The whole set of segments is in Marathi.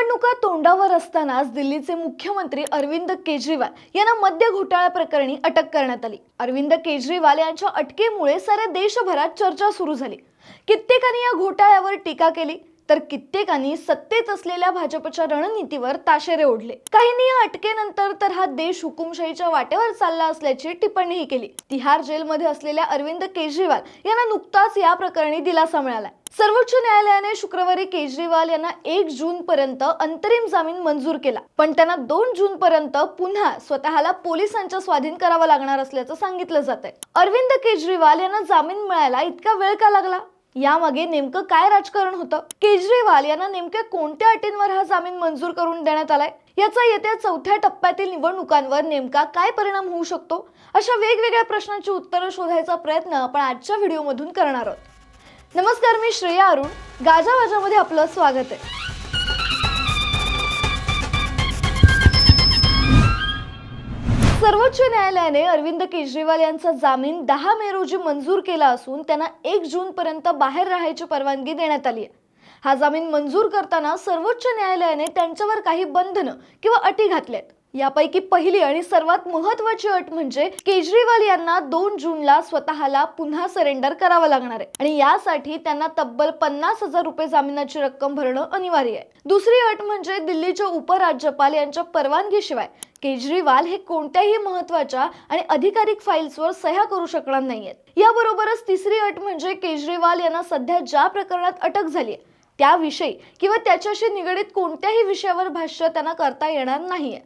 निवडणुका तोंडावर असतानाच दिल्लीचे मुख्यमंत्री अरविंद केजरीवाल यांना मद्य घोटाळा प्रकरणी अटक करण्यात आली. अरविंद केजरीवाल यांच्या अटकेमुळे साऱ्या देशभरात चर्चा सुरू झाली. कित्येकांनी या घोटाळ्यावर टीका केली. तर कित्येकांनी सत्तेत असलेल्या भाजपच्या रणनीतीवर ताशेरे ओढले. काहींनी या अटकेनंतर तर हा देश हुकुमशाहीच्या वाटेवर चालला असल्याची टिप्पणीही केली. तिहार जेलमध्ये असलेल्या अरविंद केजरीवाल यांना नुकताच या प्रकरणी दिलासा मिळाला. सर्वोच्च न्यायालयाने शुक्रवारी केजरीवाल यांना एक जून पर्यंत अंतरिम जामीन मंजूर केला. पण त्यांना दोन जून पर्यंत पुन्हा स्वतःला पोलिसांच्या स्वाधीन करावा लागणार असल्याचं सांगितलं जात आहे अरविंद केजरीवाल यांना जामीन मिळायला इतका वेळ का लागला? यामागे नेमकं काय राजकारण होतं? केजरीवाल यांना नेमक्या कोणत्या अटींवर हा जामीन मंजूर करून देण्यात आलाय? याचा येत्या चौथ्या टप्प्यातील निवडणुकांवर नेमका काय परिणाम होऊ शकतो? अशा वेगवेगळ्या प्रश्नांची उत्तरं शोधायचा प्रयत्न आपण आजच्या व्हिडिओमधून करणार आहोत. नमस्कार मी श्रेया अरुण. गाजावाजामध्ये आपलं स्वागत आहे. सर्वोच्च न्यायालयाने अरविंद केजरीवाल यांचा जामीन दहा मे रोजी मंजूर केला असून त्यांना एक जून पर्यंत बाहेर राहायची परवानगी देण्यात आली आहे. हा जामीन मंजूर करताना सर्वोच्च न्यायालयाने त्यांच्यावर काही बंधनं किंवा अटी घातल्यात. यापैकी पहिली आणि सर्वात महत्वाची अट म्हणजे केजरीवाल यांना दोन जूनला स्वतःला पुन्हा सरेंडर करावं लागणार आहे. आणि यासाठी त्यांना तब्बल पन्नास हजार रुपये जामिनाची रक्कम भरणं अनिवार्य आहे. दुसरी अट म्हणजे दिल्लीच्या उपराज्यपाल यांच्या परवानगीशिवाय केजरीवाल हे कोणत्याही महत्त्वाच्या आणि अधिकारिक फाईल्सवर सह्या करू शकणार नाहीयेत. याबरोबरच तिसरी अट म्हणजे केजरीवाल यांना सध्या ज्या प्रकरणात अटक झाली आहे त्याविषयी किंवा त्याच्याशी निगडीत कोणत्याही विषयावर भाष्य त्यांना करता येणार नाहीये.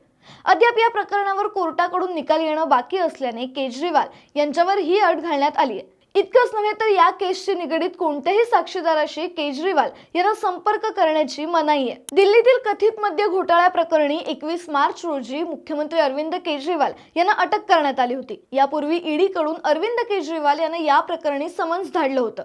अद्याप या प्रकरणावर कोर्टाकडून निकाल येणं बाकी असल्याने केजरीवाल यांच्यावर ही अट घालण्यात आली आहे इतकंच नव्हे तर या केसशी निगडीत कोणत्याही साक्षीदाराशी केजरीवाल यांना संपर्क करण्याची मनाई आहे. दिल्लीतील कथित मद्य घोटाळ्या प्रकरणी एकवीस मार्च रोजी मुख्यमंत्री अरविंद केजरीवाल यांना अटक करण्यात आली होती. यापूर्वी ईडीकडून अरविंद केजरीवाल यांना या प्रकरणी समन्स धाडलं होतं.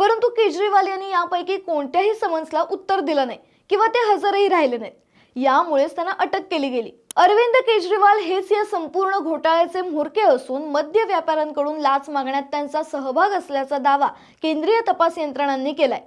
परंतु केजरीवाल यांनी यापैकी कोणत्याही समन्सला उत्तर दिलं नाही किंवा ते हजरही राहिले नाहीत. यामुळेच त्यांना अटक केली गेली. अरविंद केजरीवाल हेच या संपूर्ण घोटाळ्याचे म्होरके असून मद्य व्यापाऱ्यांकडून लाच मागण्यात त्यांचा सहभाग असल्याचा दावा केंद्रीय तपास यंत्रणांनी केलाय.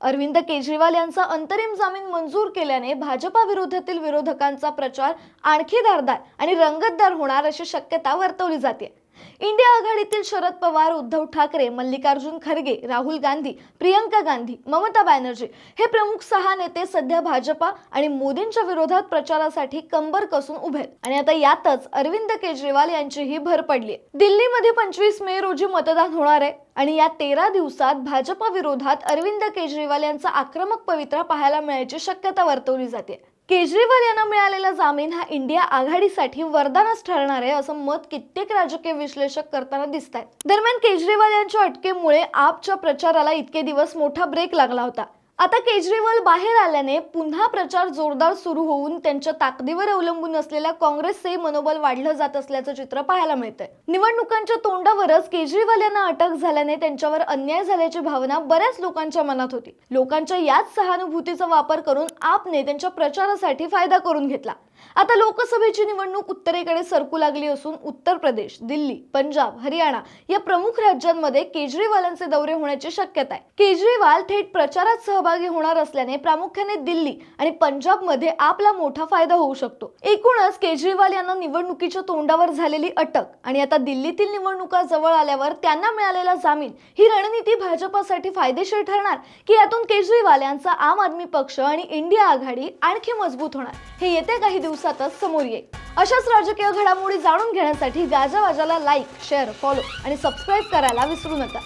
अरविंद केजरीवाल यांचा अंतरिम जामीन मंजूर केल्याने भाजपा विरोधातील विरोधकांचा प्रचार आणखी धारदार आणि रंगतदार होणार अशी शक्यता वर्तवली जाते इंडिया आघाडीतील शरद पवार उद्धव ठाकरे मल्लिकार्जुन खरगे राहुल गांधी प्रियंका गांधी ममता बॅनर्जी हे प्रमुख सहा नेते सध्या भाजपा आणि मोदींच्या विरोधात प्रचारासाठी कंबर कसून उभे आहेत. आणि आता यातच अरविंद केजरीवाल यांचीही भर पडली दिल्लीमध्ये पंचवीस मे रोजी मतदान होणार आहे आणि या तेरा दिवसात भाजपा विरोधात अरविंद केजरीवाल यांचा आक्रमक पवित्रा पाहायला मिळायची शक्यता वर्तवली जाते केजरीवाल यांना मिळालेला जामीन हा इंडिया आघाडीसाठी वरदानच ठरणार आहे असं मत कित्येक राजकीय विश्लेषक करताना दिसत आहेत दरम्यान केजरीवाल यांच्या अटकेमुळे आपच्या प्रचाराला इतके दिवस मोठा ब्रेक लागला होता. आता केजरीवाल बाहेर आल्याने पुन्हा प्रचार जोरदार सुरू होऊन त्यांच्या ताकदीवर अवलंबून असलेल्या काँग्रेसचे मनोबल वाढलं जात असल्याचं चित्र पाहायला मिळतंय. निवडणुकांच्या तोंडावरच केजरीवाल यांना अटक झाल्याने त्यांच्यावर अन्याय झाल्याची भावना बऱ्याच लोकांच्या मनात होती. लोकांच्या याच सहानुभूतीचा वापर करून आपने त्यांच्या प्रचारासाठी फायदा करून घेतला. आता लोकसभेची निवडणूक उत्तरेकडे सरकू लागली असून उत्तर प्रदेश दिल्ली पंजाब हरियाणा या प्रमुख राज्यांमध्ये केजरीवालांचे दौरे होण्याची शक्यता आहे. केजरीवाल थेट प्रचारात सहभागी होणार असल्याने प्रामुख्याने दिल्ली आणि पंजाबमध्ये आपला मोठा फायदा होऊ शकतो. एकूणच केजरीवाल यांना निवडणुकीच्या तोंडावर झालेली अटक आणि आता दिल्लीतील निवडणुका जवळ आल्यावर त्यांना मिळालेला जामीन ही रणनीती भाजपासाठी फायदेशीर ठरणार की यातून केजरीवाल यांचा आम आदमी पक्ष आणि इंडिया आघाडी आणखी मजबूत होणार. हे येत्या काही दिवस दिवसातच समोर येईल. अशाच राजकीय घडामोडी जाणून घेण्यासाठी गाजावाजाला लाईक शेअर फॉलो आणि सबस्क्राईब करायला विसरू नका.